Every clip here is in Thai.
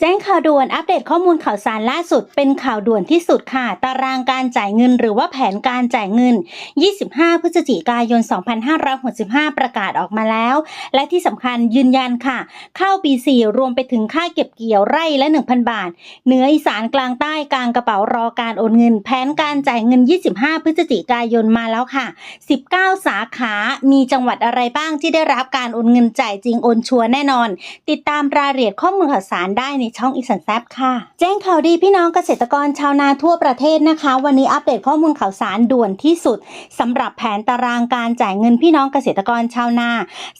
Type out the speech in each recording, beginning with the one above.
แจ้งข่าวด่วนอัปเดตข้อมูลข่าวสารล่าสุด เป็นข่าวด่วนที่สุดค่ะ ตารางการจ่ายเงินหรือว่าแผนการจ่ายเงิน 25 พฤศจิกายน 2565 ประกาศออกมาแล้ว และที่สำคัญยืนยันค่ะ ข้าวปี4รวมไปถึงค่าเก็บเกี่ยวไร่ละ 1,000 บาท เหนืออีสานกลางใต้กลางกระเป๋ารอการโอนเงิน แผนการจ่ายเงิน 25 พฤศจิกายนมาแล้วค่ะ 19 สาขามีจังหวัดอะไรบ้างที่ได้รับการโอนเงินจ่ายจริงโอนชัวแน่นอน ติดตามรายละเอียดข้อมูลข่าวสารได้ในช่องอีสันแซบค่ะ แจ้งข่าวดีพี่น้องเกษตรกรชาวนาทั่วประเทศนะคะ วันนี้อัปเดตข้อมูลข่าวสารด่วนที่สุดสำหรับแผนตารางการจ่ายเงินพี่น้องเกษตรกรชาวนา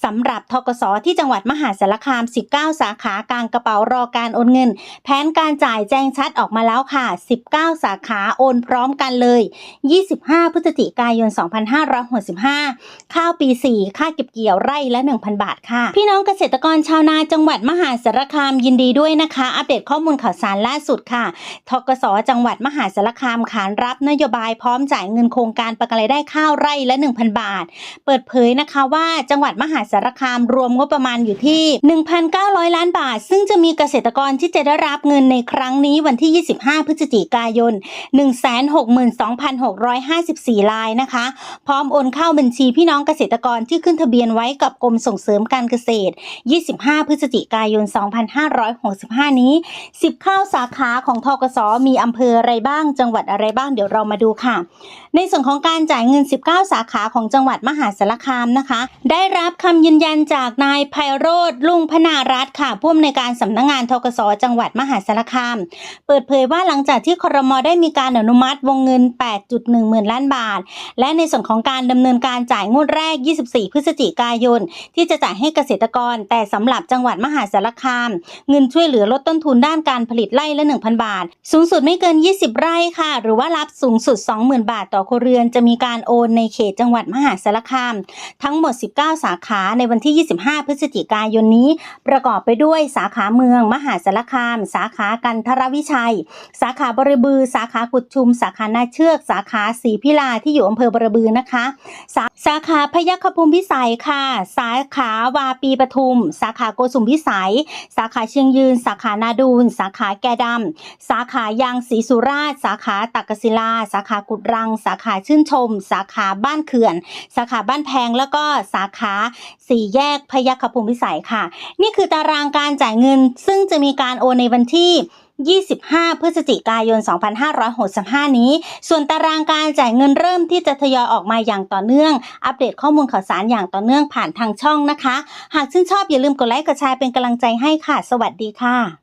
สำหรับทกสที่จังหวัดมหาสารคาม 19 สาขากลางกระเป๋ารอการโอนเงิน แผนการจ่ายแจ้งชัดออกมาแล้วค่ะ 19 สาขาโอนพร้อมกันเลย 25 พฤศจิกายน 2565 ข้าวปี 4 ค่าเก็บเกี่ยวไร่ละ 1,000 บาทค่ะ พี่น้องเกษตรกรชาวนาจังหวัดมหาสารคามยินดีด้วยนะคะอัปเดตข้อมูลข่าวสารล่าสุดค่ะทกสจังหวัดมหาสารคามขานรับนโยบายพร้อมจ่ายเงินโครงการประกันรายได้ข้าวไร่ละ 1,000 บาท เปิดเผยนะคะว่าจังหวัดมหาสารคามรวมงบประมาณอยู่ที่ 1,900 ล้านบาท ซึ่งจะมีเกษตรกรที่จะได้รับเงินในครั้งนี้วันที่ 25 พฤศจิกายน 162,654 รายนะคะ พร้อมโอนเข้าบัญชีพี่น้องเกษตรกรที่ขึ้นทะเบียนไว้กับกรมส่งเสริมการเกษตร 25 พฤศจิกายน 2565นี้10ข้าวสาขาของทกสมีอำเภออะไรบ้าง จังหวัดอะไรบ้าง เดี๋ยวเรามาดูค่ะ ในส่วนของการจ่ายเงิน 19 สาขาของจังหวัดมหาสารคามนะคะ ได้รับคำยืนยันจากนายไพโรธลุงพนารัตค่ะผู้อำนวยการสำนักงงานทกสจังหวัดมหาสารคาม เปิดเผยว่าหลังจากที่ครมได้มีการอนุมัติวงเงิน 8.1 หมื่นล้านบาท และในส่วนของการดำเนินการจ่ายงวดแรก 24 พฤศจิกายน ที่จะจ่ายให้เกษตรกร แต่สำหรับจังหวัดมหาสารคาม เงินช่วยเหลือลดต้นทุนด้านการผลิตไร่ละ 1,000 บาท สูงสุดไม่เกิน 20 ไร่ค่ะ หรือว่ารับสูงสุด 20,000 บาทต่อครัวเรือนจะมีการโอนในเขตจังหวัดมหาสารคาม ทั้งหมด 19 สาขาในวันที่ 25 พฤศจิกายนนี้ ประกอบไปด้วยสาขาเมือง มหาสารคาม สาขากันทรวิชัย สาขาบริบือ สาขากุดชุม สาขานาเชือก สาขาศรีพิลาที่อยู่อำเภอบริบือนะคะ สาสาขาพยัคฆภูมิพิสัยค่ะ สาขาวาปีปทุม สาขาโกสุมพิสัย สาขาเชียงยืน สาขานาดูน สาขาแกดำ สาขายางศรีสุราช สาขาตักกศิลา สาขากุดรัง สาขาชื่นชม สาขาบ้านเขื่อน สาขาบ้านแพง แล้วก็สาขาสี่แยกพยัคฆภูมิพิสัยค่ะ นี่คือตารางการจ่ายเงิน ซึ่งจะมีการโอนในวันที่ 25 พฤศจิกายน 2565 นี้ ส่วนตารางการจ่ายเงินเริ่มที่จะทยอยออกมาอย่างต่อเนื่อง อัปเดตข้อมูลข่าวสารอย่างต่อเนื่องผ่านทางช่องนะคะ หากชื่นชอบอย่าลืมกดไลค์กดแชร์เป็นกำลังใจให้ค่ะ สวัสดีค่ะ